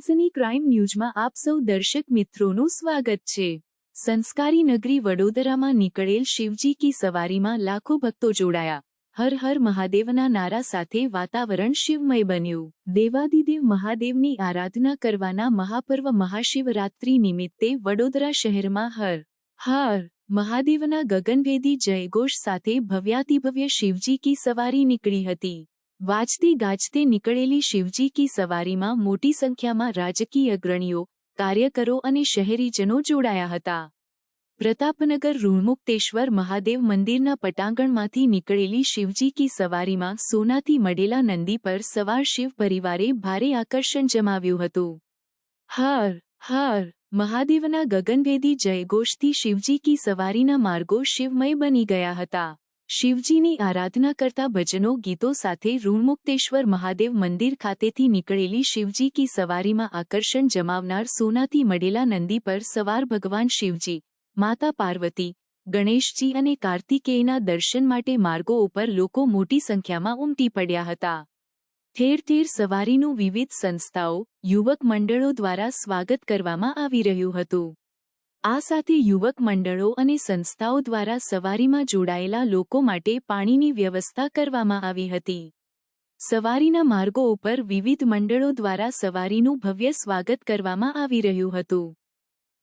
સનસની crime ન્યૂઝમાં આપ સૌ દર્શક મિત્રોનું સ્વાગત છે. સંસ્કારી નગરી વડોદરામાં નીકળેલ શિવજી કી સવારીમાં લાખો ભક્તો જોડાયા. હર હર મહાદેવના નારા સાથે વાતાવરણ શિવમય બન્યું. દેવાદિદેવ મહાદેવની આરાધના કરવાના મહાપર્વ મહાશિવરાત્રિ નિમિત્તે વડોદરા શહેરમાં હર હર મહાદેવના ગગનભેદી જયઘોષ સાથે ભવ્યાતિભવ્ય શિવજી કી સવારી નીકળી હતી. વાજતે ગાજતે નીકળેલી શિવજી કી સવારીમાં મોટી સંખ્યામાં રાજકીય અગ્રણીઓ, કાર્યકરો અને શહેરીજનો જોડાયા હતા. પ્રતાપનગર ઋણમુક્તેશ્વર મહાદેવ મંદિરના પટાંગણમાંથી નીકળેલી શિવજી કી સવારીમાં સોનાથી મઢેલા નંદી પર સવાર શિવ પરિવારે ભારે આકર્ષણ જમાવ્યું હતું. હર હર, મહાદેવના ગગનભેદી જયઘોષથી શિવજી કી સવારીના માર્ગો શિવમય બની ગયા હતા. શિવજીની આરાધના કરતા ભજનો ગીતો સાથે ઋણમુક્તેશ્વર મહાદેવ મંદિર ખાતેથી નીકળેલી શિવજી કી સવારીમાં આકર્ષણ જમાવનાર સોનાથી મળેલા નંદી પર સવાર ભગવાન શિવજી, માતા પાર્વતી, ગણેશજી અને કાર્તિકેયના દર્શન માટે માર્ગો ઉપર લોકો મોટી સંખ્યામાં ઉમટી પડ્યા હતા. ઠેર ઠેર સવારીનું વિવિધ સંસ્થાઓ, યુવક મંડળો દ્વારા સ્વાગત કરવામાં આવી રહ્યું હતું. આ સાથે યુવક મંડળો અને સંસ્થાઓ દ્વારા સવારીમાં જોડાયેલા લોકો માટે પાણીની વ્યવસ્થા કરવામાં આવી હતી. સવારીના માર્ગો ઉપર વિવિધ મંડળો દ્વારા સવારીનું ભવ્ય સ્વાગત કરવામાં આવી રહ્યું હતું.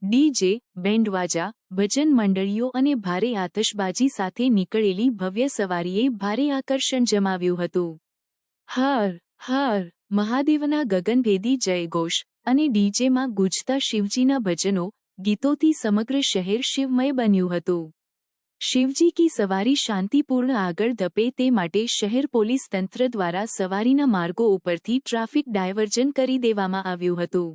ડીજે બેન્ડવાજા, ભજન મંડળીઓ અને ભારે આતશબાજી સાથે નીકળેલી ભવ્ય સવારીએ ભારે આકર્ષણ જમાવ્યું હતું. હર હર, મહાદેવના ગગનભેદી જયઘોષ અને ડીજેમાં ગુજતા શિવજીના ભજનો ગીતોથી સમગ્ર શહેર શિવમય બન્યું હતું. શિવજી કી સવારી શાંતિપૂર્ણ આગળ ધપે તે માટે શહેર પોલીસ તંત્ર દ્વારા સવારીના માર્ગો ઉપરથી ટ્રાફિક ડાયવર્જન કરી દેવામાં આવ્યું હતું.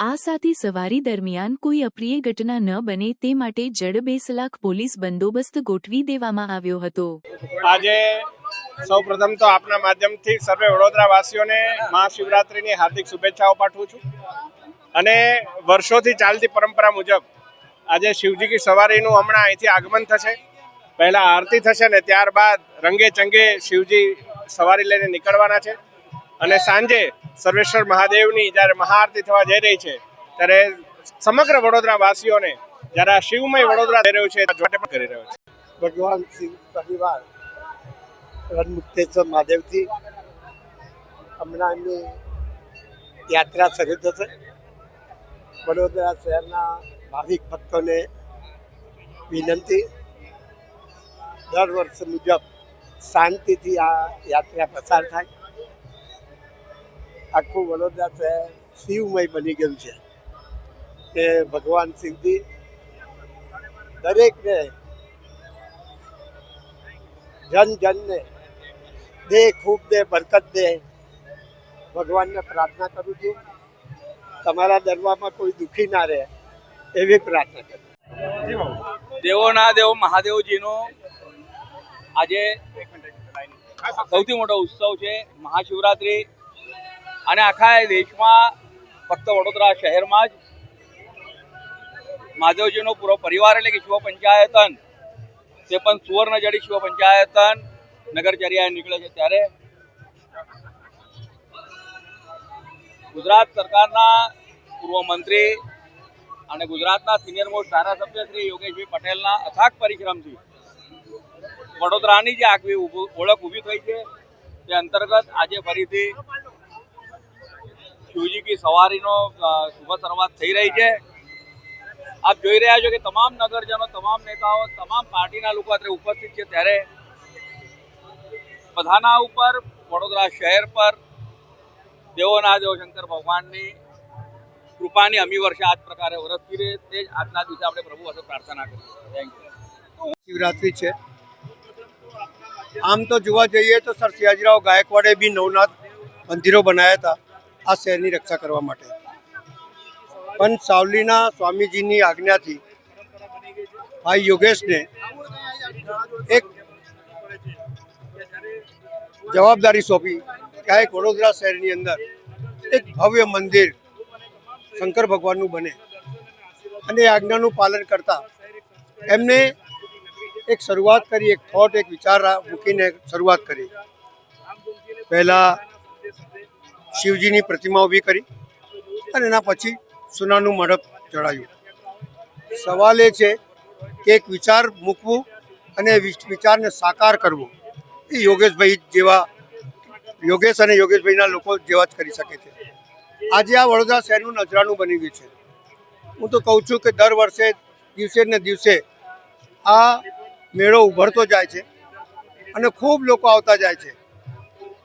આ સાથે સવારી દરમિયાન કોઈ અપ્રિય ઘટના ન બને તે માટે જડબેસલાખ પોલીસ બંદોબસ્ત ગોઠવી દેવામાં આવ્યો હતો. આજે સૌ પ્રથમ તો આપના માધ્યમથી સર્વે વડોદરાવાસીઓને મહાશિવરાત્રિની હાર્દિક શુભેચ્છાઓ પાઠવું છું. અને વર્ષોથી ચાલતી પરંપરા મુજબ આજે શિવજી કી સવારીનું હમણાં અહીંથી આગમન થશે. પહેલાં આરતી થશે ને ત્યારબાદ રંગે ચંગે શિવજી સવારી લઈને નીકળવાના છે. અને સાંજે સર્વેશ્વર મહાદેવની જ્યારે મહાઆરતી થવા જઈ રહી છે, ત્યારે સમગ્ર વડોદરાવાસીઓને જ્યારે આ શિવમય વડોદરા થઈ રહ્યું છે માટે પણ કરી રહ્યો છે. ભગવાન શિવ રણમુક્તેશ્વર મહાદેવથી હમણાં એમની યાત્રા શરૂ થશે. વડોદરા શહેરના ભાવિક ભક્તોને વિનંતી. દર વર્ષ મુજબ શાંતિથી આ યાત્રા પસાર થાય. આખું વડોદરા શહેર શિવમય બની ગયું છે. કે ભગવાન શિવજી દરેકને જન જનને દે ખૂબ દે બરકત દે ભગવાનને પ્રાર્થના કરું છું. તમારા દરબારમાં કોઈ દુઃખી ના રહે એવી પ્રાર્થના કરું. દેવોના દેવ, મહાદેવજીનો આજે સૌથી મોટો ઉત્સવ છે મહાશિવરાત્રિ. અને આખા દેશમાં ફક્ત વડોદરા શહેરમાં જ મહાદેવજીનો પૂરો પરિવાર એટલે કે શિવ પંચાયતન તે પણ સુવર્ણ જડી શિવ પંચાયતન નગરચર્યાએ નીકળે છે ત્યારે. ગુજરાત સરકારના પૂર્વ મંત્રી અને ગુજરાતના સિનિયર મોસ્ટ ધારાસભ્ય શ્રી યોગેશભાઈ પટેલના અથાગ પરિશ્રમથી વડોદરાની જે આગવી ઓળખ ઊભી થઈ છે, તે અંતર્ગત આજે ફરીથી શિવજી કી સવારીનો શુભ શરૂઆત થઈ રહી છે. આપ જોઈ રહ્યા છો કે તમામ નગરજનો, તમામ નેતાઓ, તમામ પાર્ટીના લોકો અત્યારે ઉપસ્થિત છે. ત્યારે બધાના ઉપર વડોદરા શહેર પર દેવોના દેવ શંકર ભગવાનની કૃપાની અમી વર્ષે આ જ પ્રકારે વરસતી રહે તે જ આજના દિવસે આપણે પ્રભુ પાસે પ્રાર્થના કરીએ થેન્ક યુ શિવરાત્રિ છે. આમ તો જોવા જઈએ તો સર સિયાજીરાવ ગાયકવાડે બી નવનાથ મંદિરો બનાવ્યા હતા આ શહેરની રક્ષા કરવા માટે. પણ સાવલીના સ્વામીજીની આજ્ઞાથી ભાઈ યોગેશને એક જવાબદારી સોંપી કે આ એક વડોદરા શહેરની અંદર એક ભવ્ય મંદિર શંકર ભગવાનનું બને. અને આજ્ઞાનું પાલન કરતા એમને એક શરૂઆત કરી, એક થોટ એક વિચાર મૂકીને શરૂઆત કરી. પહેલાં શિવજીની પ્રતિમા ઊભી કરી અને એના પછી સોનાનું મડપ ચડાયું. સવાલ એ છે કે એક વિચાર મૂકવું અને વિચારને સાકાર કરવો એ યોગેશભાઈ જેવા યોગેશ અને યોગેશભાઈના લોકો જેવા જ કરી શકે છે. આજે આ વડોદરા શહેરનું નજરાનું બની ગયું છે. હું તો કહું છું કે દર વર્ષે દિવસે ને દિવસે આ મેળો ઉભરતો જાય છે અને ખૂબ લોકો આવતા જાય છે.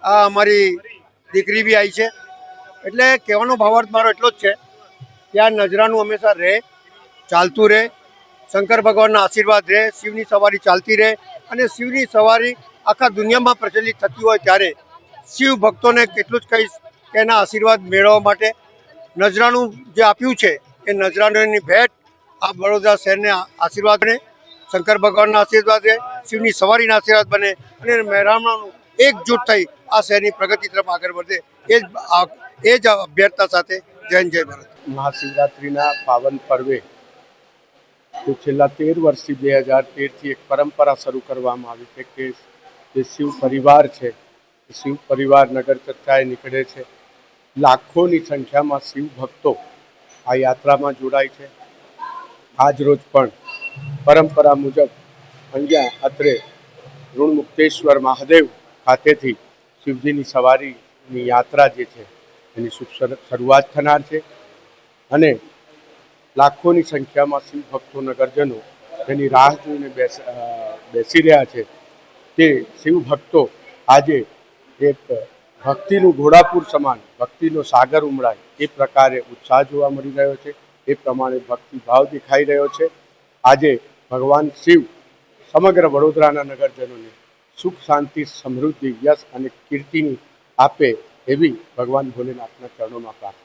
આ અમારી દીકરી બી આવી છે. એટલે કહેવાનો ભાવાર્થ મારો એટલો જ છે કે આ નજરાનું હંમેશા રહે, ચાલતું રહે, શંકર ભગવાનના આશીર્વાદ રહે, શિવની સવારી ચાલતી રહે અને શિવની સવારી આખા દુનિયામાં પ્રચલિત થતી હોય ત્યારે શિવ ભક્તોને કેટલું જ કહીશ કે એના આશીર્વાદ મેળવવા માટે નજરાનું જે આપ્યું છે, એ નજરાનોની ભેટ આ વડોદરા શહેરને આશીર્વાદ બને, શંકર ભગવાનના આશીર્વાદ રહે, શિવની સવારીના આશીર્વાદ બને અને મહેરામણાનું એકજૂટ થઈ આ શહેરની પ્રગતિ તરફ આગળ વધે. એ જ એ જ અભ્યર્થના સાથે જય જય ભારત. મહાશિવરાત્રિના પાવન પર્વે તો છેલ્લા તેર વર્ષથી બે હજાર તેરથી એક પરંપરા શરૂ કરવામાં આવી છે કે જે શિવ પરિવાર છે શિવ પરિવાર નગર ચર્ચાએ નીકળે છે. લાખોની સંખ્યામાં શિવ ભક્તો આ યાત્રામાં જોડાય છે. આજ રોજ પણ પરંપરા મુજબ અહીંયા અત્રે ઋણમુક્તેશ્વર મહાદેવ ખાતેથી શિવજીની સવારીની યાત્રા જે છે, એની શરૂઆત થનાર છે. અને લાખોની સંખ્યામાં શિવ ભક્તો નગરજનો તેની રાહ જોઈને બેસી રહ્યા છે તે શિવ ભક્તો આજે એક ભક્તિનું ઘોડાપુર સમાન, ભક્તિનો સાગર ઉમળાય, એ પ્રકારે ઉત્સાહ જોવા મળી રહ્યો છે. એ પ્રમાણે ભક્તિભાવ દેખાઈ રહ્યો છે. આજે ભગવાન શિવ સમગ્ર વડોદરાના નગરજનોને સુખ, શાંતિ, સમૃદ્ધિ, યશ અને કીર્તિની આપે એવી ભગવાન ભોલેનાથના ચરણોમાં પ્રાર્થના